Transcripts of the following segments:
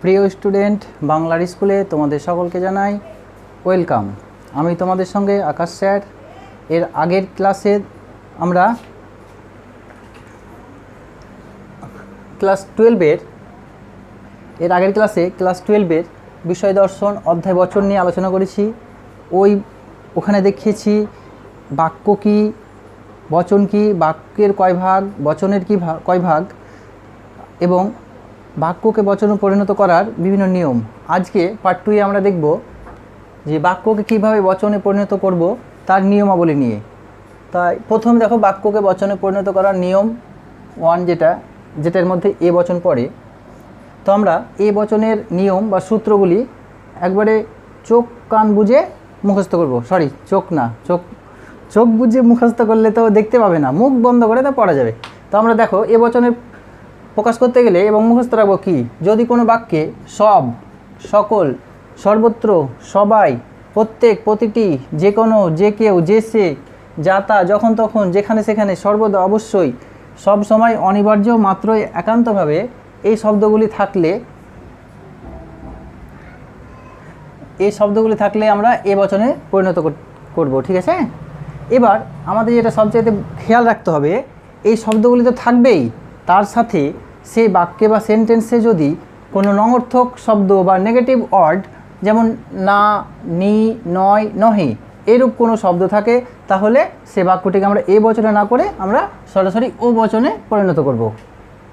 প্রিয় স্টুডেন্ট, বাংলার স্কুলে তোমাদের সকলকে জানাই ওয়েলকাম। আমি তোমাদের সঙ্গে আকাশ স্যার। এর আগের ক্লাসে আমরা ক্লাস টুয়েলভের, এর আগের ক্লাসে ক্লাস টুয়েলভের বিষয় দর্শন, অধ্যায় বচন নিয়ে আলোচনা করেছি। ওই, ওখানে দেখিয়েছি বাক্য কী, বচন কী, বাক্যের কয় ভাগ, বচনের কী কয় ভাগ, এবং বাক্যকে বচনে পরিণত করার বিভিন্ন নিয়ম। আজকে পার্ট টুয়ে আমরা দেখব যে বাক্যকে কীভাবে বচনে পরিণত করব তার নিয়মাবলী নিয়ে। তাই প্রথম দেখো বাক্যকে বচনে পরিণত করার নিয়ম ওয়ান যেটা, যেটার মধ্যে এ বচন পড়ে। তো আমরা এ বচনের নিয়ম বা সূত্রগুলি একবারে চোখ, কান বুঝে মুখস্থ করব। সরি চোখ না, চোখ চোখ বুঝে মুখস্থ করলে তো দেখতে পাবে না। মুখ বন্ধ করে তা পড়া যাবে। তো আমরা দেখো এ বচনের প্রকাশ করতে গেলে এবং মুখস্থ রাখব কি? যদি কোনো বাক্যে সব, সকল, সর্বত্র, সবাই, প্রত্যেক, প্রতিটি যে কোনো যে কেউ, যে সে, যা তা, যখন তখন, যেখানে সেখানে, সর্বদা অবশ্যই সব সময় অনিবার্য মাত্রই একান্তভাবে এই শব্দগুলি থাকলে, এই শব্দগুলি থাকলে আমরা এ বচনে পরিণত কর- করব, ঠিক আছে? এবার আমাদের যেটা সবচেয়ে খেয়াল রাখতে হবে, এই শব্দগুলি তো থাকবেই, তার সাথে সেই বাক্যে বা সেন্টেন্সে যদি কোনো নঙর্থক শব্দ বা নেগেটিভ ওয়ার্ড যেমন না, নি, নয়, নহে এরূপ কোনো শব্দ থাকে, তাহলে সে বাক্যটিকে আমরা এ বচনে না করে আমরা সরাসরি ও বচনে পরিণত করব।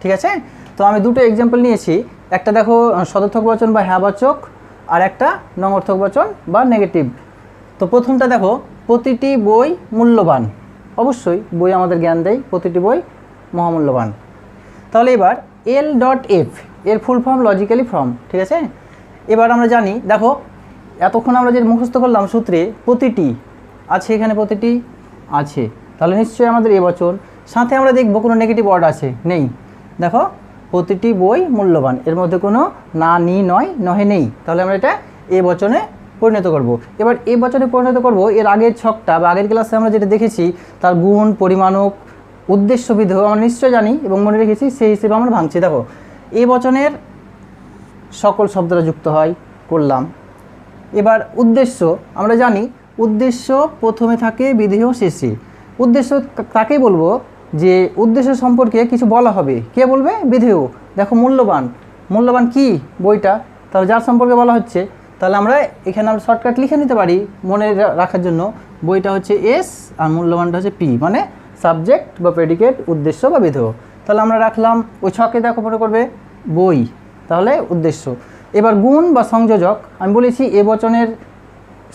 ঠিক আছে? তো আমি দুটো এক্সাম্পল নিয়েছি। একটা দেখো সদর্থক বচন বা হ্যাবাচক আর একটা নঙর্থক বচন বা নেগেটিভ। তো প্রথমটা দেখো, প্রতিটি বই মূল্যবান। অবশ্যই বই আমাদের জ্ঞান দেয়, প্রতিটি বই মহামূল্যবান। তাহলে এবার এল ডট এফ এর ফুল ফর্ম লজিক্যালি ফর্ম ঠিক আছে? এবার আমরা জানি, দেখো, এতক্ষণ আমরা যে মুখস্থ করলাম সূত্রে, প্রতিটি আছে এখানে প্রতিটি? আছে। তাহলে নিশ্চয়ই আমাদের এ বচন। সাথে আমরা দেখব কোনো নেগেটিভ ওয়ার্ড আছে? নেই। দেখো, প্রতিটি বই মূল্যবান। এর মধ্যে কোনো না, নি, নয়, নহে, নেই। তাহলে আমরা এটা এ বচনে পরিণত করব। এবার এ বচনে পরিণত করব, এর আগের ছকটা বা আগের ক্লাসে আমরা যেটা দেখেছি, তার গুণ, পরিমাণক উদ্দেশ্য বিধেয় আমরা নিশ্চয় জানি এবং মনে রেখেছি, সেই হিসেবে আমরা ভাঙছি। দেখো, এ বচনের সকল শব্দটা যুক্ত হয়, করলাম। এবার উদ্দেশ্য, আমরা জানি উদ্দেশ্য প্রথমে থাকে বিধেয় শেষে উদ্দেশ্য তাকেই বলব যে উদ্দেশ্য সম্পর্কে কিছু বলা হবে। কে বলবে? বিধেয়। দেখো, মূল্যবান। মূল্যবান কি বইটা? তাহলে যার সম্পর্কে বলা হচ্ছে, তাহলে আমরা এখানে আমরা শর্টকাট লিখে নিতে পারি মনে রাখার জন্য। বইটা হচ্ছে এস আর মূল্যবানটা হচ্ছে পি মানে সাবজেক্ট বা প্রেডিকেট উদ্দেশ্য বা বিধেয়। তাহলে আমরা রাখলাম, ওই ছকে দেখো মনে করবে, বই। তাহলে উদ্দেশ্য। এবার গুণ বা সংযোজক, আমি বলেছি এ বচনের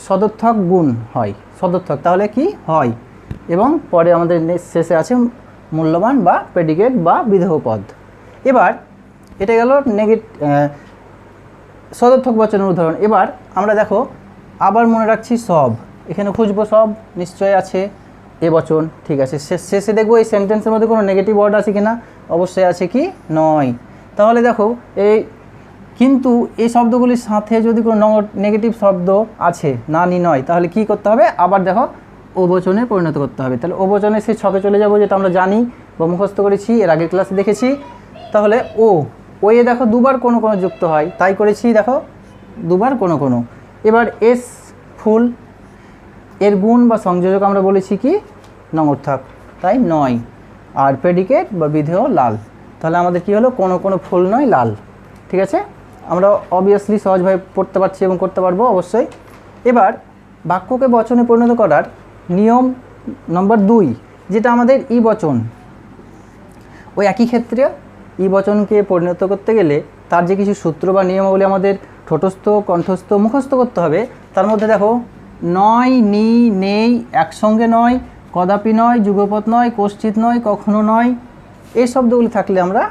সদর্থক গুণ হয়, সদর্থক। তাহলে কি? হয়। এবং পরে আমাদের শেষে আছে মূল্যবান বা প্রেডিকেট বা বিদেহ পদ। এবার, এটা গেল নেগেট সদর্থক বচনের উদাহরণ। এবার আমরা দেখো, আবার মনে রাখছি সব। এখানে খুঁজবো সব নিশ্চয় আছে। এ বচন, ঠিক আছে। শেষ- দেখব এই সেন্টেন্সের মধ্যে কোনো নেগেটিভ ওয়ার্ড আছে কি না অবশ্যই আছে কি? নয়। তাহলে দেখো, এই, কিন্তু এই শব্দগুলির সাথে যদি কোনো নেগেটিভ শব্দ আছে না নি নয়, তাহলে কি করতে হবে? আবার দেখো ও বচনে পরিণত করতে হবে। তাহলে ও বচনে সেই ছকে চলে যাব, যেটা আমরা জানি বা মুখস্থ করেছি, এর আগের ক্লাসে দেখেছি। তাহলে ও ও এ দেখো দুবার কোনো কোনো যুক্ত হয়। তাই করেছি, দেখো, দুবার কোনো কোনো। এবার এস, ফুল এর গুণ বা সংযোজক আমরা বলেছি কি? নঙর্থক তাই নয়। আর প্রেডিকেট বা বিধেয় লাল। তাহলে আমাদের কি হলো? কোনো কোনো ফুল নয়, লাল। ঠিক আছে? আমরা অবভিয়াসলি সহজভাবে পড়তে পারছি এবং করতে পারব অবশ্যই। এবার, বাক্যকে বচনে পরিণত করার নিয়ম নম্বর দুই, যেটা আমাদের ই বচন। ওই একই ক্ষেত্রে ই বচনকে পরিণত করতে গেলে তার যে কিছু সূত্র বা নিয়মাবলী আমাদের ঠোঁটস্থ, কণ্ঠস্থ, মুখস্থ করতে হবে, তার মধ্যে দেখো নয়, নি, নেই, একসঙ্গে নয়, কদাপি নয় যুগপথ নয়, কশ্চিত নয়, কখনো নয়, এই শব্দগুলি থাকলে আমরা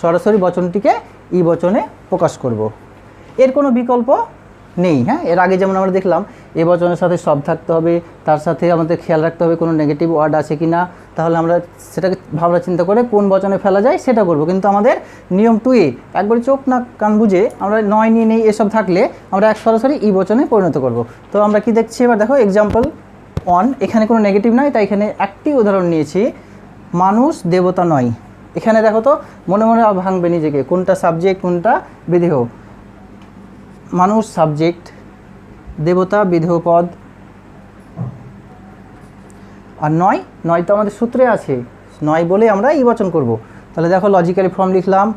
সরাসরি বচনটিকে ই বচনে প্রকাশ করব। এর কোনো বিকল্প নেই হ্যাঁ? এর আগে যেমন আমরা দেখলাম এ বচনের সাথে সব থাকতে হবে, তার সাথে আমাদের খেয়াল রাখতে হবে কোনো নেগেটিভ ওয়ার্ড আছে কি না তাহলে আমরা সেটাকে ভাবনা চিন্তা করে কোন বচনে ফেলা যায় সেটা করব। কিন্তু আমাদের নিয়ম টু এ একবারে চোখ না কান বুঝে আমরা নয়, নিয়ে, নেই এসব থাকলে আমরা এক সরাসরি ই বচনে পরিণত করব। তো আমরা কি দেখছি? এবার দেখো এক্সাম্পল ওয়ান এখানে কোনো নেগেটিভ নয় তাই এখানে একটি উদাহরণ নিয়েছি। মানুষ দেবতা নয়। এখানে দেখো তো, মনে মনে ভাঙবে নিজেকে, কোনটা সাবজেক্ট কোনটা বিদেহ মানুষ সাবজেক্ট দেবতা বিধেয় পদ আর নয় নয় তো আমাদের সূত্রে আছে। নয় বলে আমরা ই বচন করব। তাহলে দেখো লজিক্যালি ফর্ম লিখলাম।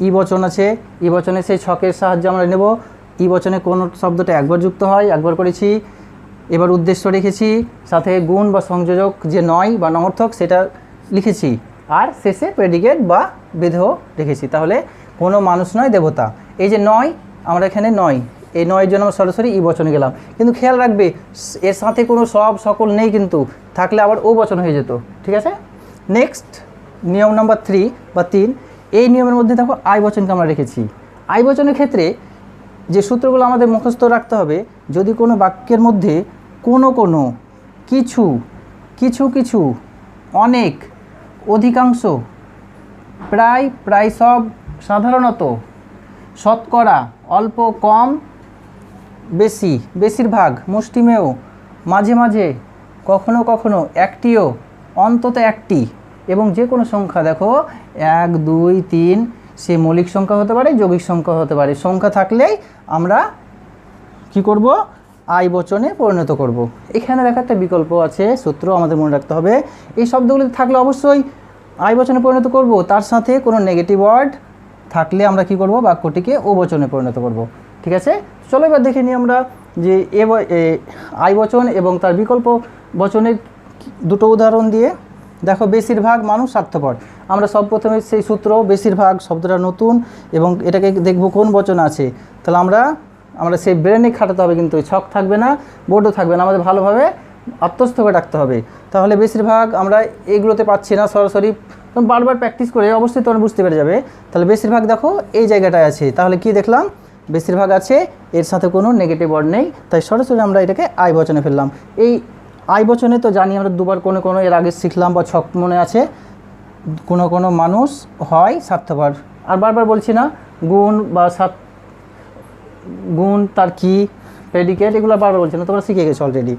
ই বচন আছে। ই বচনে সেই ছকের সাহায্যে আমরা নেব। ই বচনে কোন শব্দটা একবার যুক্ত হয়, একবার করেছি। এবার উদ্দেশ্য রেখেছি। সাথে গুণ বা সংযোজক যে নয় বা নমর্থক, সেটা লিখেছি। আর শেষে প্রেডিকেট বা বিধেয় রেখেছি। তাহলে কোনো মানুষ নয় দেবতা। এই যে নয় আমরা এখানে নয়। এই নয়ের জন্য আমরা সরাসরি ই বচনে গেলাম। কিন্তু খেয়াল রাখবে, এর সাথে কোনো সব সকল নেই কিন্তু, থাকলে আবার ও বচন হয়ে যেত। ঠিক আছে? নেক্সট নিয়ম নাম্বার থ্রি বা তিন, এই নিয়মের মধ্যে দেখো আই বচনকে আমরা রেখেছি। আই বচনের ক্ষেত্রে যে সূত্রগুলো আমাদের মুখস্থ রাখতে হবে, যদি কোনো বাক্যের মধ্যে কোনো কোনো, কিছু কিছু কিছু, অনেক, অধিকাংশ, প্রায় প্রায় সব সাধারণত শতকরা অল্প কম বেশি, বেশিরভাগ মুষ্টিমেয়, মাঝে মাঝে কখনো কখনো একটিও, অন্তত একটি এবং যে কোনো সংখ্যা দেখো, এক, দুই, তিন, সে মৌলিক সংখ্যা হতে পারে, যৌগিক সংখ্যা হতে পারে। সংখ্যা থাকলেই আমরা কি করব? আই বচনে পরিণত করব। এখানে দেখা একটা বিকল্প আছে, সূত্র আমাদের মনে রাখতে হবে। এই শব্দগুলি থাকলে অবশ্যই আই বচনে পরিণত করব। তার সাথে কোনো নেগেটিভ ওয়ার্ড থাকলে আমরা কি করব? বাক্যটিকে ও বচনে পরিণত করব। ঠিক আছে? চলো এবার দেখে নিই আমরা যে এ আই বচন এবং তার বিকল্প বচনের দুটো উদাহরণ দিয়ে। দেখো, বেশিরভাগ মানুষ স্বার্থপর। আমরা সব প্রথমে সেই সূত্র, বেশিরভাগ শব্দটা নতুন এবং এটাকে দেখব কোন বচন আছে। তাহলে আমরা আমরা সেই ব্রেনে খাটাতে হবে কিন্তু, ছক থাকবে না, বোর্ডও থাকবে না, আমাদের ভালোভাবে আত্মস্থ করে রাখতে হবে। তাহলে বেশিরভাগ আমরা এগুলোতে পাচ্ছি না সরাসরি। বারবার প্র্যাকটিস করে অবশ্যই তোমার বুঝতে পেরে যাবে। তাহলে বেশিরভাগ দেখো এই জায়গাটায় আছে। তাহলে কি দেখলাম? বেশিরভাগ আছে, এর সাথে কোনো নেগেটিভ ওয়ার্ড নেই। তাই সরাসরি আমরা এটাকে আই বচনে ফেললাম। এই আই বচনে তো জানি আমরা দুবার কোনো কোনো এর আগে শিখলাম বা ছক মনে আছে। কোনো কোনো মানুষ হয় স্বার্থপর। আর বারবার বলছি না, গুণ বা স্বার্থ, গুণ তার কি প্রেডিকেট এগুলো বারবার বলছি না, তোমরা শিখে গেছো অলরেডি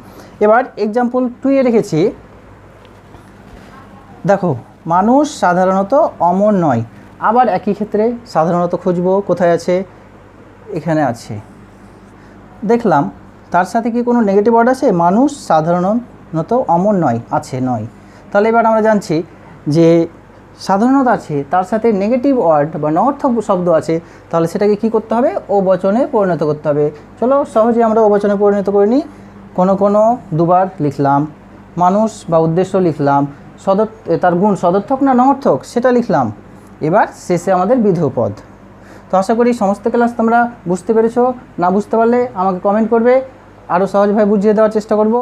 এবার এক্সাম্পল টুয়ে রেখেছি। দেখো মানুষ সাধারণত অমর নয়। আবার একই ক্ষেত্রে সাধারণত খুঁজবো কোথায় আছে, এখানে আছে। দেখলাম, তার সাথে কি কোনো নেগেটিভ ওয়ার্ড আছে? মানুষ সাধারণত অমর নয়, আছে নয়। তাহলে এবার আমরা জানছি যে সাধারণত আছে, তার সাথে নেগেটিভ ওয়ার্ড বা নর্থক শব্দ আছে, তাহলে সেটাকে কি করতে হবে? ও বচনে পরিণত করতে হবে। চলো সহজে আমরা ও বচনে পরিণত করে নিই। কোনো কোনো দুবার লিখলাম, মানুষ বা উদ্দেশ্য লিখলাম সদর তার গুণ সদর্থক না নমর্থক সেটা লিখলাম। এবার শেষে আমাদের বিধেয় পদ। তো আশা করি সমস্ত ক্লাস তোমরা বুঝতে পেরেছ। না বুঝতে পারলে আমাকে কমেন্ট করবে। আরও সহজভাবে বুঝিয়ে দেওয়ার চেষ্টা করব।